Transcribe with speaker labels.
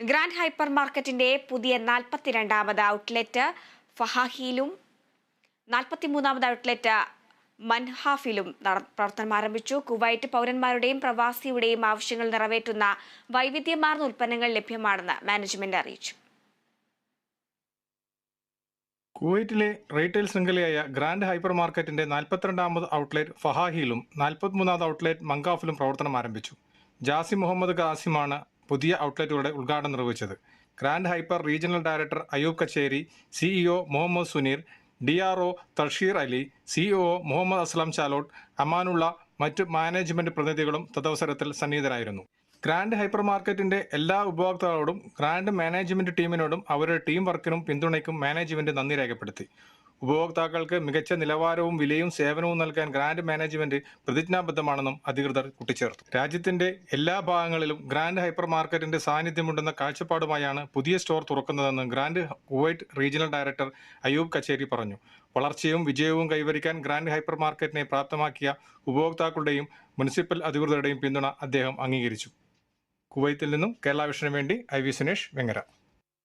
Speaker 1: Grand hyper മാർക്കറ്റിന്റെ പുതിയ നാൽപ്പത്തിരണ്ടാമത് outlet ഫഹാഹിയിലും നാൽപ്പത്തിമൂന്നാമത് outlet മൻഹാഫിലും പ്രവർത്തനം ആരംഭിച്ചു. കുവൈറ്റ് പൗരന്മാരുടെയും പ്രവാസിയുടെയും ആവശ്യങ്ങൾ നിറവേറ്റുന്ന വൈവിധ്യമാർന്ന ഉൽപ്പന്നങ്ങൾ ലഭ്യമാണെന്ന് മാനേജ്മെന്റ് അറിയിച്ചു.
Speaker 2: കുവൈറ്റിലെ റീറ്റെയിൽ ശൃംഖലയായ ഗ്രാൻഡ് ഹൈപ്പർ മാർക്കറ്റിന്റെ നാൽപ്പത്തിരണ്ടാമത് ഔട്ട്ലെറ്റ് ഫഹാഹിയിലും നാൽപ്പത്തിമൂന്നാമത് ഔട്ട്ലെറ്റ് മങ്കാഫിലും പ്രവർത്തനം ആരംഭിച്ചു. ജാസി മുഹമ്മദ് ഖാസിമാണ് പുതിയ ഔട്ട്ലെറ്റുകളുടെ ഉദ്ഘാടനം നിർവഹിച്ചത്. Grand Hyper regional director Ayoob Kacheri CEO Muhammad Suneer D R O Thasheer Ali CEO Muhammad Aslam Chalott Amanulla മറ്റ് മാനേജ്മെന്റ് പ്രതിനിധികളും തദവസരത്തിൽ സന്നിഹിതരായിരുന്നു. ഗ്രാൻഡ് ഹൈപ്പർ മാർക്കറ്റിന്റെ എല്ലാ ഉപഭോക്താക്കളോടും ഗ്രാൻഡ് മാനേജ്മെന്റ് ടീമിനോടും അവരുടെ ടീം വർക്കിനും പിന്തുണയ്ക്കും മാനേജ്മെന്റ് നന്ദി രേഖപ്പെടുത്തി. ഉപഭോക്താക്കൾക്ക് മികച്ച നിലവാരവും വിലയും സേവനവും നൽകാൻ ഗ്രാൻഡ് മാനേജ്മെന്റ് പ്രതിജ്ഞാബദ്ധമാണെന്നും അധികൃതർ കൂട്ടിച്ചേർത്തു. രാജ്യത്തിന്റെ എല്ലാ ഭാഗങ്ങളിലും ഗ്രാൻഡ് ഹൈപ്പർ മാർക്കറ്റിന്റെ സാന്നിധ്യമുണ്ടെന്ന കാഴ്ചപ്പാടുമായാണ് പുതിയ store തുറക്കുന്നതെന്ന് Grand Kuwait regional director Ayoob Kacheri പറഞ്ഞു. വളർച്ചയും വിജയവും കൈവരിക്കാൻ ഗ്രാൻഡ് ഹൈപ്പർ മാർക്കറ്റിനെ പ്രാപ്തമാക്കിയ ഉപഭോക്താക്കളുടെയും മുനിസിപ്പൽ അധികൃതരുടെയും പിന്തുണ അദ്ദേഹം അംഗീകരിച്ചു. കുവൈത്തിൽ നിന്നും കേരള വിഷന് വേണ്ടി ഐ വി സുനേഷ് വെങ്ങര.